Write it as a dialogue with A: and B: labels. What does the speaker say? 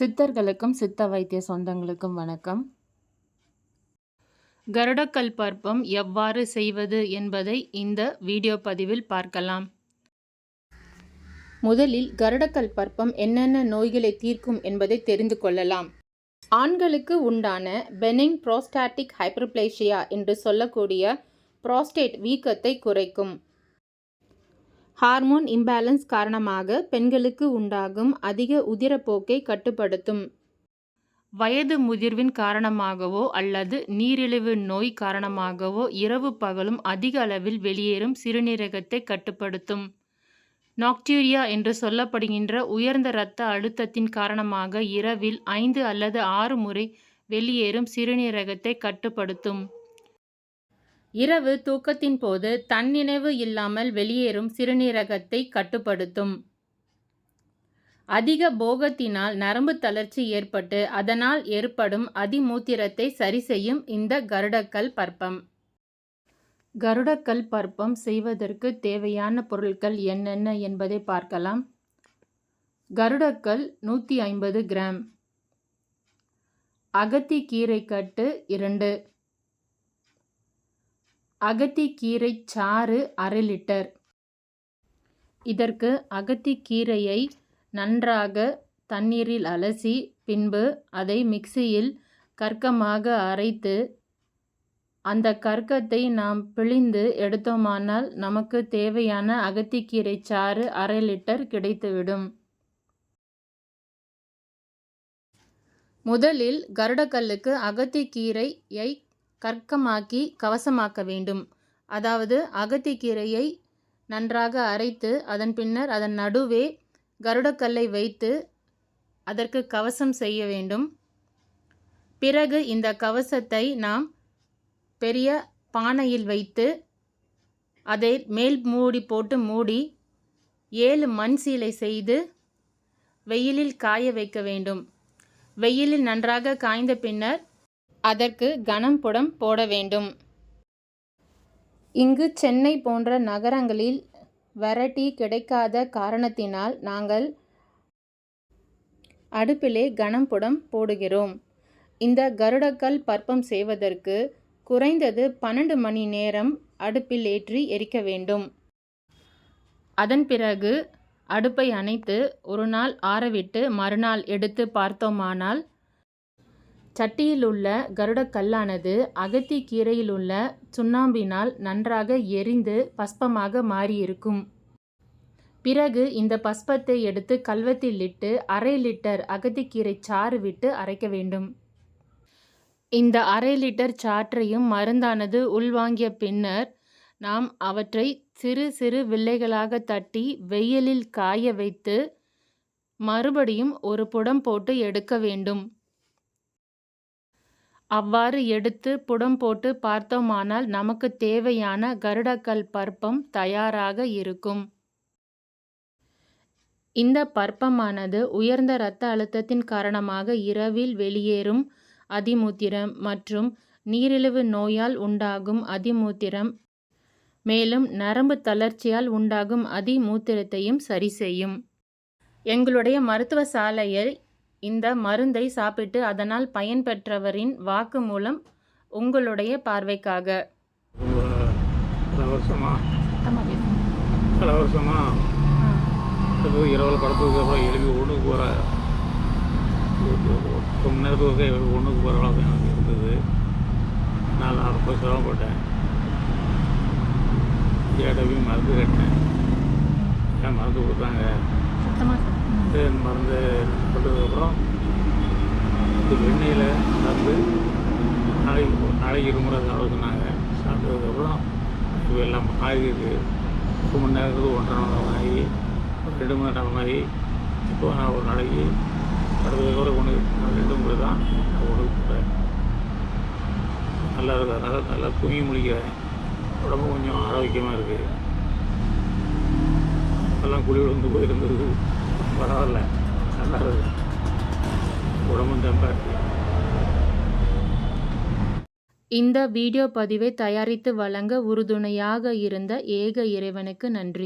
A: சித்தர்களுக்கும் சித்த வைத்திய சொந்தங்களுக்கும் வணக்கம். கருடக்கல் பற்பம் எவ்வாறு செய்வது என்பதை இந்த வீடியோ பதிவில் பார்க்கலாம். முதலில் கருடக்கல் பற்பம் என்னென்ன நோய்களை தீர்க்கும் என்பதை தெரிந்து கொள்ளலாம். ஆண்களுக்கு உண்டான பெனிங் புரோஸ்டாட்டிக் ஹைப்பர்பிளேஷியா என்று சொல்லக்கூடிய புரோஸ்டேட் வீக்கத்தை குறைக்கும். ஹார்மோன் இம்பேலன்ஸ் காரணமாக பெண்களுக்கு உண்டாகும் அதிக உதிரப்போக்கை கட்டுப்படுத்தும். வயது முதிர்வின் காரணமாகவோ அல்லது நீரிழிவு நோய் காரணமாகவோ இரவு பகலும் அதிக அளவில் வெளியேறும் சிறுநீரகத்தை கட்டுப்படுத்தும். நாக்டீரியா என்று சொல்லப்படுகின்ற உயர்ந்த இரத்த அழுத்தத்தின் காரணமாக இரவில் ஐந்து அல்லது ஆறு முறை வெளியேறும் சிறுநீரகத்தை கட்டுப்படுத்தும். இரவு தூக்கத்தின் போது தன்னினைவு இல்லாமல் வெளியேறும் சிறுநீரகத்தை கட்டுப்படுத்தும். அதிக போகத்தினால் நரம்பு தளர்ச்சி ஏற்பட்டு அதனால் ஏற்படும் அதிமூத்திரத்தை சரி செய்யும் இந்த கருடக்கல் பற்பம். கருடக்கல் பற்பம் செய்வதற்கு தேவையான பொருட்கள் என்னென்ன என்பதை பார்க்கலாம். கருடக்கல் நூற்றி ஐம்பது கிராம். அகத்தி கீரை கட்டு இரண்டு. அகத்திக்கீரை சாறு அரை லிட்டர். இதற்கு அகத்திக்கீரையை நன்றாக தண்ணீரில் அலசி பின்பு அதை மிக்சியில் கற்கமாக அரைத்து அந்த கற்கத்தை நாம் பிழிந்து எடுத்தோமானால் நமக்கு தேவையான அகத்திக்கீரை சாறு அரை லிட்டர் கிடைத்துவிடும். முதலில் கருடக்கல்லுக்கு அகத்திக்கீரையை கற்கமாக்கி கவசமாக்க வேண்டும். அதாவது அகத்திக்கீரையை நன்றாக அரைத்து அதன் பின்னர் அதன் நடுவே கருடக்கல்லை வைத்து அதற்கு கவசம் செய்ய வேண்டும். பிறகு இந்த கவசத்தை நாம் பெரிய பானையில் வைத்து அதை மேல் மூடி போட்டு மூடி ஏழு மண் சீலை செய்து வெயிலில் காய வைக்க வேண்டும். வெயிலில் நன்றாக காய்ந்த பின்னர் அதற்கு கனம் புடம் போட வேண்டும். இங்கு சென்னை போன்ற நகரங்களில் வெரைட்டி கிடைக்காத காரணத்தினால் நாங்கள் அடுப்பிலே கனம் புடம் போடுகிறோம். இந்த கருடக்கல் பற்பம் செய்வதற்கு குறைந்தது பன்னெண்டு மணி நேரம் அடுப்பில் ஏற்றி எரிக்க வேண்டும். அதன் பிறகு அடுப்பை அணைத்து ஒரு நாள் ஆறவிட்டு மறுநாள் எடுத்து பார்த்தோமானால் சட்டியில் உள்ள கருடக்கல்லானது அகத்தி கீரையில் உள்ள சுண்ணாம்பினால் நன்றாக எரிந்து பஸ்பமாக மாறியிருக்கும். பிறகு இந்த பஸ்பத்தை எடுத்து கல்வத்தில் இட்டு அரை லிட்டர் அகத்திக்கீரை சாறு விட்டு அரைக்க வேண்டும். இந்த அரை லிட்டர் சாற்றையும் மருந்தானது உள்வாங்கிய பின்னர் நாம் அவற்றை சிறு சிறு வில்லைகளாக தட்டி வெயிலில் காய வைத்து மறுபடியும் ஒரு புடம் போட்டு எடுக்க வேண்டும். அவ்வாறு எடுத்து புடம் போட்டு பார்த்தோமானால் நமக்கு தேவையான கருடக்கல் பற்பம் தயாராக இருக்கும். இந்த பற்பமானது உயர்ந்த இரத்த அழுத்தத்தின் காரணமாக இரவில் வெளியேறும் அதிமூத்திரம் மற்றும் நீரிழிவு நோயால் உண்டாகும் அதிமூத்திரம் மேலும் நரம்பு தளர்ச்சியால் உண்டாகும் அதிமூத்திரத்தையும் சரி செய்யும். எங்களுடைய மருத்துவ சாலையில் இந்த மருந்தை சாப்பிட்டு அதனால் பயன்பெற்றவரின் வாக்கு மூலம் உங்களுடைய பார்வைக்காக.
B: இரவு படத்துக்கு அப்புறம் எழுதி ஒன்று போகிற ரொம்ப நேரத்துக்கு ஒன்றுக்கு போகிற அளவுக்கு எனக்கு இருந்தது. நான் ரொம்ப சிரமப்பட்டேன். ஏடவி மருந்து கட்டினேன். ஏன் மருந்து கொடுத்தாங்க? மருந்து போட்டதுக்கப்புறம் இது வெண்ணெயில் மருந்து நாளைக்கு நாளைக்கு இருமுறை சாப்பிட சொன்னாங்க சாப்பிட்டதுக்கப்புறம் இப்போ எல்லாம் ஆகிருக்கு ஒரு மணி நேரத்துக்கு ஒன்றரை மணி நேரம் ஆகி ரெண்டு மணி நேரம் ஆகி இப்போ நான் ஒரு நாளைக்கு அடுத்ததோட ஒன்று ரெண்டு முறை தான் நான் உணவு போகிறேன் நல்லா இருக்கு? நல்லா நல்லா தூங்கி முடிக்கிறேன் உடம்பு கொஞ்சம் ஆரோக்கியமாக இருக்குது எல்லாம் குழி விழுந்து போயிருந்தது. பரவாயில்ல. நல்லா இருக்கு உடம்பும் தெம்பாக இருக்குது
A: இந்த வீடியோ பதிவை தயாரித்து வழங்க உறுதுணையாக இருந்த ஏக இறைவனுக்கு நன்றி.